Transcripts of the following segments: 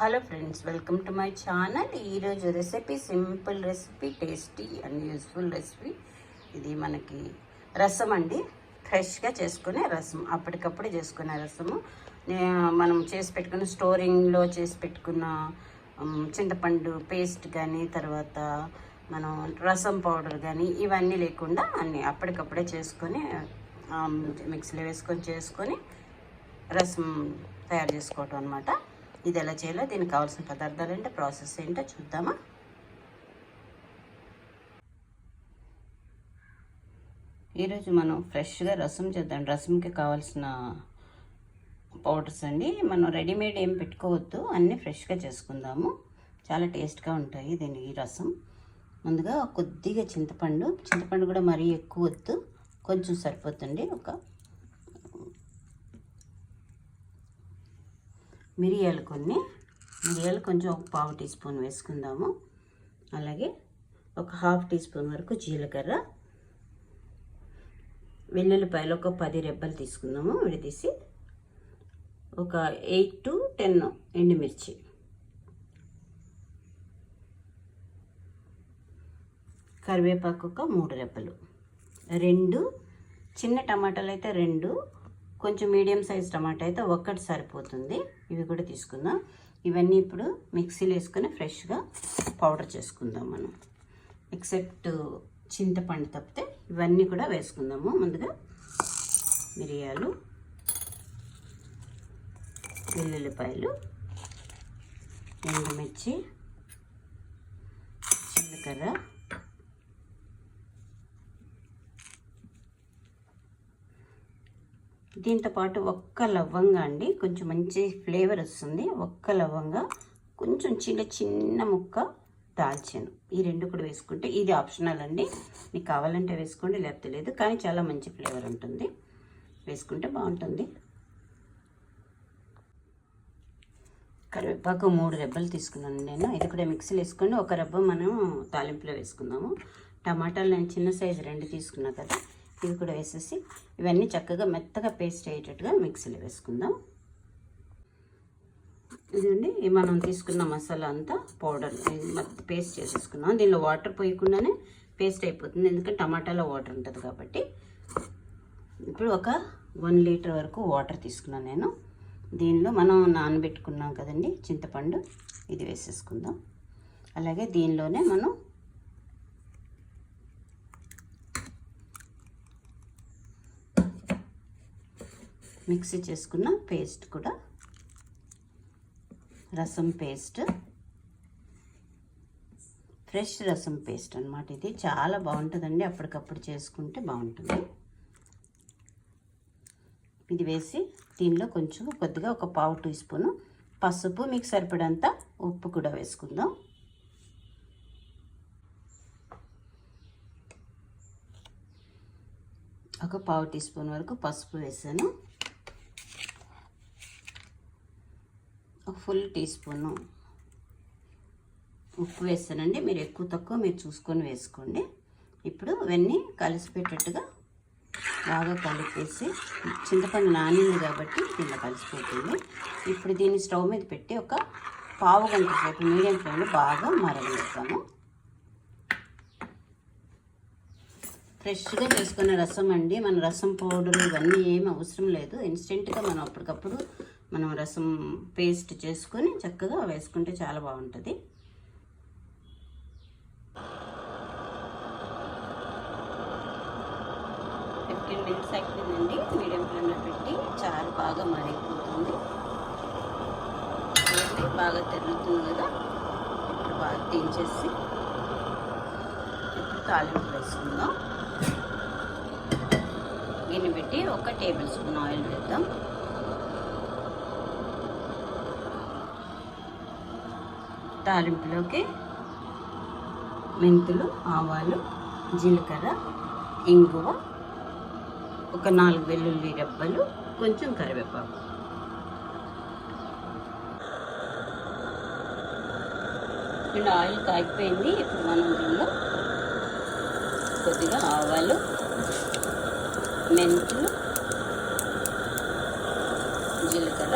Hello friends welcome to my channel ఈరోజు recipe simple recipe tasty and useful recipe ఇది మనకి రసం అండి. ఫ్రెష్గా చేసుకునే రసం అప్పటికప్పుడు చేసుకునే రసము. మనం చేసి పెట్టుకున్న స్టోరింగ్లో చేసి పెట్టుకున్న చింతపండు పేస్ట్ కానీ తర్వాత మనం రసం పౌడర్ కానీ ఇవన్నీ లేకుండా అన్నీ అప్పటికప్పుడే చేసుకొని మిక్సీలో వేసుకొని చేసుకొని రసం తయారు చేసుకోవటం అనమాట ఇది ఎలా చేయాలో దీనికి కావాల్సిన పదార్థాలు ఏంటో ప్రాసెస్ ఏంటో చూద్దామా? ఈరోజు మనం ఫ్రెష్గా రసం చేద్దాం. రసంకి కావాల్సిన పౌడర్స్ అండి. మనం రెడీమేడ్ ఏం పెట్టుకోవద్దు. అన్నీ ఫ్రెష్గా చేసుకుందాము. చాలా టేస్ట్గా ఉంటాయి దీని ఈ రసం. ముందుగా కొద్దిగా చింతపండు. చింతపండు కూడా మరీ ఎక్కువ వద్దు. కొంచెం సరిపోతుంది ఒక మిరియాలు కొన్ని. మిరియాలు కొంచెం ఒక పావు టీ స్పూన్ వేసుకుందాము. అలాగే ఒక హాఫ్ టీ స్పూన్ వరకు జీలకర్ర. వెల్లుల్లిపాయలు ఒక పది రెబ్బలు తీసుకుందాము విడదీసి. ఒక ఎయిట్ టు టెన్ ఎండుమిర్చి. కరివేపాకు ఒక మూడు రెబ్బలు. రెండు చిన్న టమాటాలు అయితే రెండు. కొంచెం మీడియం సైజ్ టమాటా అయితే ఒక్కటి సరిపోతుంది. ఇవి కూడా తీసుకుందాం. ఇవన్నీ ఇప్పుడు మిక్సీలో వేసుకొని ఫ్రెష్గా పౌడర్ చేసుకుందాం మనం. ఎక్సెప్ట్ చింతపండు తప్పితే ఇవన్నీ కూడా వేసుకుందాము. ముందుగా మిరియాలు వెల్లుల్లిపాయలు ఎండుమిర్చి జీలకర్ర దీంతో పాటు ఒక్క లవంగా అండి కొంచెం మంచి ఫ్లేవర్ వస్తుంది. ఒక్క లవంగా కొంచెం చిన్న చిన్న ముక్క దాల్చాను. ఈ రెండు కూడా వేసుకుంటే ఇది ఆప్షనల్ అండి. మీకు కావాలంటే వేసుకోండి లేకపోతే లేదు కానీ చాలా మంచి ఫ్లేవర్ ఉంటుంది. వేసుకుంటే బాగుంటుంది. కరివేపాకు మూడు రెబ్బలు తీసుకున్నాను నేను. ఇది కూడా మిక్సీలో వేసుకోండి ఒక రెబ్బ మనం తాలింపులో వేసుకుందాము. టమాటాలు నేను చిన్న సైజు రెండు తీసుకున్నా కదా ఇది కూడా వేసేసి ఇవన్నీ చక్కగా మెత్తగా పేస్ట్ అయ్యేటట్టుగా మిక్సీలో వేసుకుందాం. ఇదండి మనం తీసుకున్న మసాలా అంతా పౌడర్ పేస్ట్ చేసేసుకున్నాం. దీనిలో వాటర్ పోయకుండానే పేస్ట్ అయిపోతుంది. ఎందుకంటే టమాటాలో వాటర్ ఉంటుంది కాబట్టి. ఇప్పుడు ఒక వన్ లీటర్ వరకు వాటర్ తీసుకున్నాను నేను. దీనిలో మనం నానబెట్టుకున్నాం కదండి చింతపండు. ఇది వేసేసుకుందాం. అలాగే దీనిలోనే మనం మిక్సీ చేసుకున్న పేస్ట్ కూడా. రసం పేస్ట్. ఫ్రెష్ రసం పేస్ట్ అనమాట ఇది. చాలా బాగుంటుందండి. అప్పటికప్పుడు చేసుకుంటే బాగుంటుంది. ఇది వేసి దీనిలో కొంచెం కొద్దిగా ఒక పావు టీ స్పూను పసుపు మీకు సరిపడంత ఉప్పు కూడా వేసుకుందాం. ఒక పావు టీ స్పూన్ వరకు పసుపు వేసాను ఒక ఫుల్ టీ స్పూను ఉప్పు వేస్తానండి. మీరు ఎక్కువ తక్కువ మీరు చూసుకొని వేసుకోండి. ఇప్పుడు ఇవన్నీ కలిసిపెట్టేట్టుగా బాగా కలిపేసి చింతపండు నానింది కాబట్టి దీనిలో కలిసిపోతుంది. ఇప్పుడు దీన్ని స్టవ్ మీద పెట్టి ఒక పావు గంట సేపు మీడియం ఫ్లేమ్లో బాగా మరగనిస్తాము ఫ్రెష్గా చేసుకునే రసం అండి. మన రసం పౌడర్ ఇవన్నీ ఏమి అవసరం లేదు. ఇన్స్టెంట్గా మనం అప్పటికప్పుడు మనం రసం పేస్ట్ చేసుకొని చక్కగా వేసుకుంటే చాలా బాగుంటుంది. ఫిఫ్టీన్ మినిట్స్ అయిపోయిందండి. మీడియం ఫ్లేమ్లో పెట్టి చారు బాగా మరిగిపోతుంది బాగా తిరుగుతుంది కదా. ఇప్పుడు బాగా తీసేసి ఇప్పుడు తాలింపు వేసుకుందాం. కాబట్టి ఒక టేబుల్ స్పూన్ ఆయిల్ వేద్దాం. తాలింపులోకి మెంతులు ఆవాలు జీలకర్ర ఇంగువ ఒక నాలుగు వెల్లుల్లి రెబ్బలు కొంచెం కరివేపాకు. ఇప్పుడు ఆయిల్ కాగిపోయింది. ఇప్పుడు మనం దీనిలో కొద్దిగా ఆవాలు మెంతులు జీలకర్ర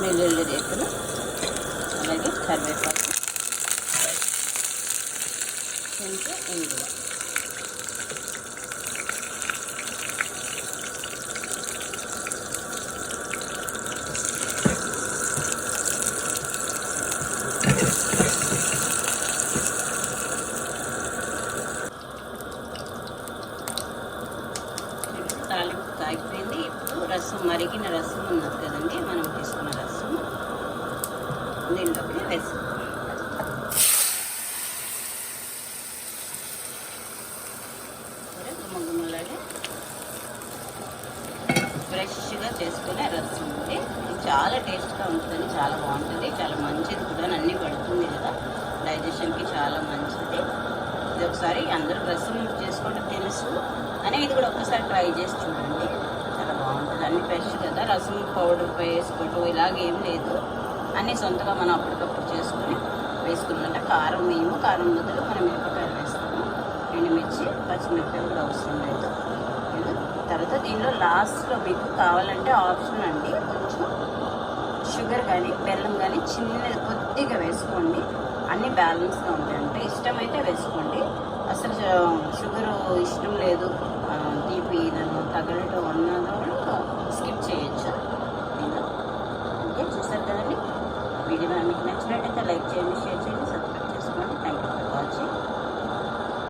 వెల్లుల్లి రేకులు అలాగే కరివేపాకు కొంచెం ఇంగువ తాలింపు కాగిపోయింది ఇప్పుడు రసం మరిగిన రసం ఉన్నది కదండి మనం తీసుకున్న రసం. దీనిలోకి వేసుకుంటాం ఫ్రెష్గా చేసుకునే రసం ఉంది ఇది చాలా టేస్ట్గా ఉంటుంది చాలా బాగుంటుంది చాలా మంచిది కూడా అన్నీ పడుతుంది కదా. డైజెషన్కి చాలా మంచిది. ఇది ఒకసారి అందరూ రసం చేసుకోవడం తెలుసు అని ఇది కూడా ఒకసారి ట్రై చేసి చూడండి. బాగుంటుంది అన్ని ఫ్రెష్ కదా. రసం పౌడర్ వేసుకోవటం ఇలాగేం లేదు. అన్నీ సొంతగా మనం అప్పటికప్పుడు చేసుకుని వేసుకున్నట్ట కారం వేయము కారం బదులు మనం మిరపకాయలు వేస్తాము. ఎండుమిర్చి పచ్చిమిరపకాయలు కూడా అవసరం లేదు. తర్వాత దీనిలో లాస్ట్లో మీకు కావాలంటే ఆప్షన్ అండి. కొంచెం షుగర్ కానీ బెల్లం కానీ చిన్న కొద్దిగా వేసుకోండి. అన్ని బ్యాలెన్స్గా ఉంటాయి. అంటే ఇష్టమైతే వేసుకోండి. అసలు షుగర్ ఇష్టం లేదు. తీపి నన్ను తగలటం అన్నదో దీనిలో ఓకే చూసారు కదండి వీడియో మీకు నచ్చినట్టయితే లైక్ చేయండి షేర్